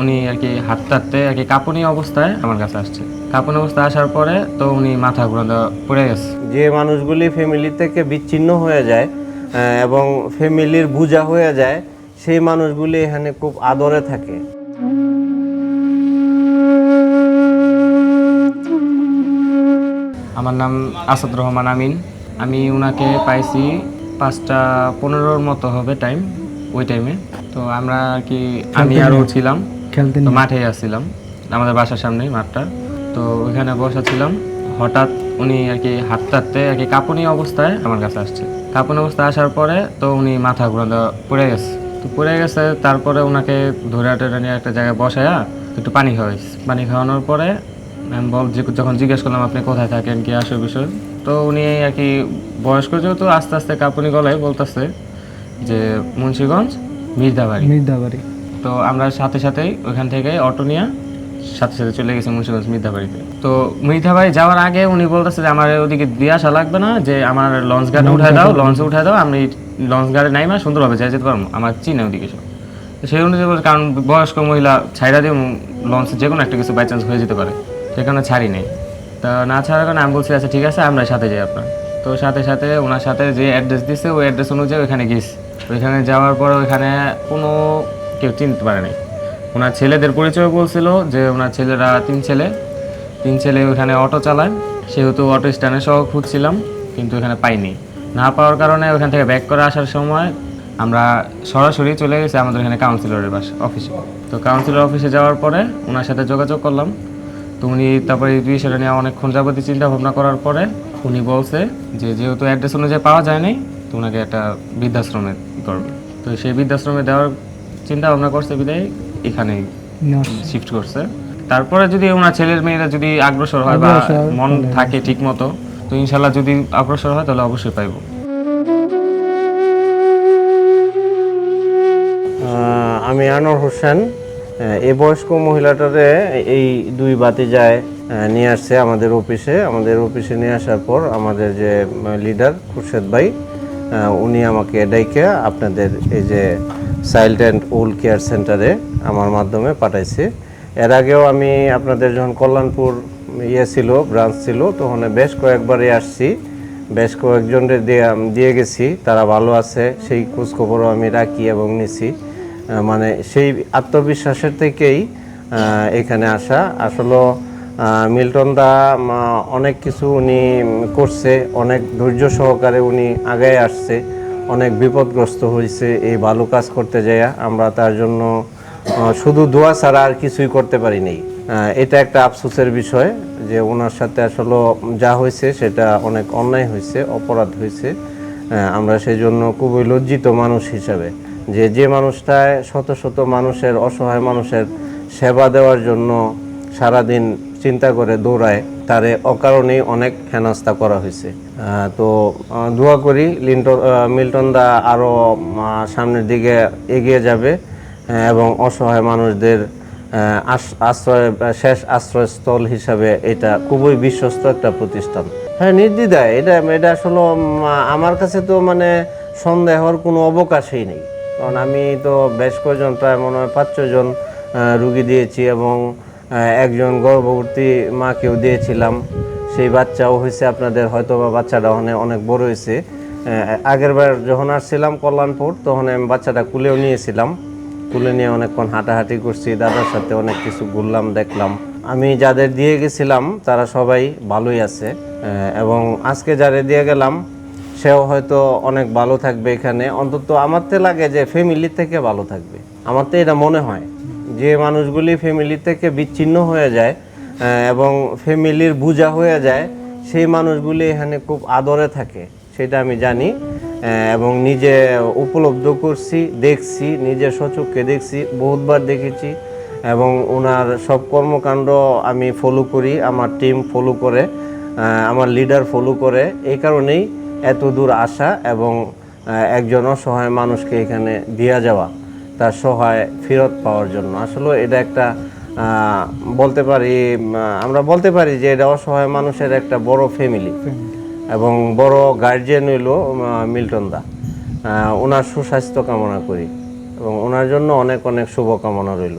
উনি আর কি হাঁটতে হাঁটতে আর কি কাঁপুনি অবস্থায় আমার কাছে আসছে। কাঁপুনি অবস্থায় আসার পরে তো উনি মাথা ঘুরে পড়ে গেছে। যে মানুষগুলি ফ্যামিলি থেকে বিচ্ছিন্ন হয়ে যায় এবং ফ্যামিলির বোঝা হয়ে যায় সেই মানুষগুলি এখানে খুব আদরে থাকে। আমার নাম আসাদ রহমান আমিন। আমি ওনাকে পাইছি পাঁচটা পনেরোর মতো হবে টাইম ওই টাইমে তো আমরা আর কি আমি আরও ছিলাম। খেলতে তো মাঠে আসছিলাম আমাদের বাসার সামনেই মাঠটা। তো ওইখানে বসা ছিলাম হঠাৎ উনি আর কি হাঁটতে হাঁটতে আর কি কাঁপুনি অবস্থায় আমার কাছে আসছে। কাঁপুনি অবস্থায় আসার পরে তো উনি মাথা ঘুরে পড়ে গেছে। তো পড়ে গেছে তারপরে ওনাকে ধরে টেনে নিয়ে একটা জায়গায় বসায়া একটু পানি খাওয়াইছে পানি খাওয়ানোর পরে আমি বল যে- যখন জিজ্ঞেস করলাম আপনি কোথায় থাকেন কি আসে বিষয়? তো উনি আর কি বয়স্ক যেহেতু আস্তে আস্তে কাঁপুনি গলায় বলতেছে যে মুন্সিগঞ্জ মির্দাবাড়ি মির্দাবাড়ি তো আমরা সাথে সাথেই ওইখান থেকে অটো নিয়ে সাথে সাথে চলে গেছি মুন্সিগঞ্জ মির্ধাবাড়িতে তো মির্ধাবাড়ি যাওয়ার আগে উনি বলতেছে যে আমার ওদিকে দিয়ে আসা লাগবে না যে আমার লঞ্চ গার্ডে উঠায় দাও লঞ্চে উঠায় দাও আমি লঞ্চ গার্ডে নাই মা সুন্দরভাবে যাই যেতে পারব। আমার চিনে ওদিকে সব। তো সেই অনুযায়ী বলে কারণ বয়স্ক মহিলা ছাইড়া দিয়ে লঞ্চে যে কোনো একটা কিছু বাই চান্স হয়ে যেতে পারে। সেখানে ছাড়ি নেই। তা না ছাড়ার কারণে আমি বলছি আচ্ছা ঠিক আছে আমরা সাথে যাই আপনার। তো সাথে সাথে ওনার সাথে যে অ্যাড্রেস দিছে ওই অ্যাড্রেস অনুযায়ী ওইখানে গেছি। ওইখানে যাওয়ার পর ওইখানে কোনো কেউ চিনতে পারে নাই। ওনার ছেলেদের পরিচয় বলছিল যে ওনার ছেলেরা তিন ছেলে। তিন ছেলে ওখানে অটো চালায়। সেহেতু অটো স্ট্যান্ডে সহ খুঁজছিলাম, কিন্তু ওখানে পাইনি। না পাওয়ার কারণে ওখান থেকে ব্যাক করে আসার সময় আমরা সরাসরি চলে গেছি আমাদের এখানে কাউন্সিলরের বাস অফিসে তো কাউন্সিলর অফিসে যাওয়ার পরে ওনার সাথে যোগাযোগ করলাম। তো উনি তারপরে এই বিষয়টা নিয়ে অনেকক্ষণ যাবতীয় চিন্তা ভাবনা করার পরে উনি বলছে যে যেহেতু অ্যাড্রেস অনুযায়ী পাওয়া যায়নি, তো ওনাকে একটা বৃদ্ধাশ্রমে করবে তো সেই বৃদ্ধাশ্রমে দেওয়ার চিন্তা ভাবনা করছে বিদায় এখানেই শিফট করছে। তারপরে যদি ওনার ছেলের মেয়েরা যদি অগ্রসর হয় বা মন থাকে ঠিক মতো তো ইনশাল্লাহ যদি অগ্রসর হয় তাহলে অবশ্যই পাইবো। আমি আনোয়ার হোসেন। এই বয়স্ক মহিলাটারে এই দুই বাতি যায় নিয়ে আসছে আমাদের অফিসে। আমাদের অফিসে নিয়ে আসার পর আমাদের যে লিডার খুরশেদ ভাই উনি আমাকে ডাইকে আপনাদের এই যে চাইল্ড অ্যান্ড ওল্ড কেয়ার সেন্টারে আমার মাধ্যমে পাঠাইছে। এর আগেও আমি আপনাদের যখন কল্যাণপুর ইয়ে ছিল ব্রাঞ্চ ছিল, তখন বেশ কয়েকবারই আসছি। বেশ কয়েকজনের দিয়ে দিয়ে গেছি। তারা ভালো আছে, সেই খোঁজখবরও আমি রাখি এবং নিছি। মানে সেই আত্মবিশ্বাসের থেকেই এখানে আসা। আসলে মিল্টন দা অনেক কিছু উনি করছে, অনেক ধৈর্য সহকারে উনি আগায় আসছে। অনেক বিপদগ্রস্ত হয়েছে এই ভালো কাজ করতে যায় আমরা তার জন্য শুধু দোয়া ছাড়া আর কিছুই করতে পারি নাই। এটা একটা আফসোসের বিষয় যে ওনার সাথে আসলে যা হয়েছে সেটা অনেক অন্যায় হয়েছে অপরাধ হয়েছে আমরা সেই জন্য খুবই লজ্জিত মানুষ হিসাবে যে যে মানুষটায় শত শত মানুষের, অসহায় মানুষের সেবা দেওয়ার জন্য সারাদিন চিন্তা করে দৌড়ায়, তারে অকারণেই অনেক হেনস্থা করা হয়েছে। তো দোয়া করি লিন্টন মিল্টন দা আরও সামনের দিকে এগিয়ে যাবে এবং অসহায় মানুষদের আশ- আশ্রয়, শেষ আশ্রয়স্থল হিসাবে এটা খুবই বিশ্বস্ত একটা প্রতিষ্ঠান। হ্যাঁ নির্দ্বিধায়, এটা এটা আসলে আমার কাছে তো মানে সন্দেহর কোনো অবকাশই নেই। কারণ আমি তো বেশ কয়েকজন প্রায় মনে হয় পাঁচ ছজন রুগী দিয়েছি এবং একজন গর্ভবতী মাকেও দিয়েছিলাম। সেই বাচ্চাও হয়েছে আপনাদের হয়তো বা বাচ্চাটা অনেক অনেক বড় হয়েছে। আগেরবার যখন আসছিলাম কল্যাণপুর, তখন আমি বাচ্চাটা কুলেও নিয়েছিলাম। কুলে নিয়ে অনেকক্ষণ হাঁটাহাঁটি করছি, দাদার সাথে অনেক কিছু ঘুরলাম, দেখলাম। আমি যাদের দিয়ে গেছিলাম, তারা সবাই ভালোই আছে। এবং আজকে যারে দিয়ে গেলাম, সেও হয়তো অনেক ভালো থাকবে এখানে। অন্তত আমার তো লাগে যে ফ্যামিলি থেকে ভালো থাকবে। আমার তো এটা মনে হয়। যে মানুষগুলি ফ্যামিলি থেকে বিচ্ছিন্ন হয়ে যায় এবং ফ্যামিলির বোঝা হয়ে যায়, সেই মানুষগুলি এখানে খুব আদরে থাকে, সেটা আমি জানি এবং নিজে উপলব্ধ করছি, দেখছি, নিজের সচক্ষে দেখছি, বহুতবার দেখেছি, এবং ওনার সব কর্মকাণ্ড আমি ফলো করি, আমার টিম ফলো করে আমার লিডার ফলো করে, এই কারণেই এত দূর আসা এবং একজন অসহায় মানুষকে এখানে দিয়া যাওয়া। তার সহায় ফেরত পাওয়ার জন্য। আসলে এটা একটা বলতে পারি আমরা বলতে পারি যে এটা অসহায় মানুষের একটা বড় ফ্যামিলি এবং বড় গার্জিয়ান হইল মিল্টন দা। ওনার সুস্বাস্থ্য কামনা করি এবং ওনার জন্য অনেক অনেক শুভকামনা রইল।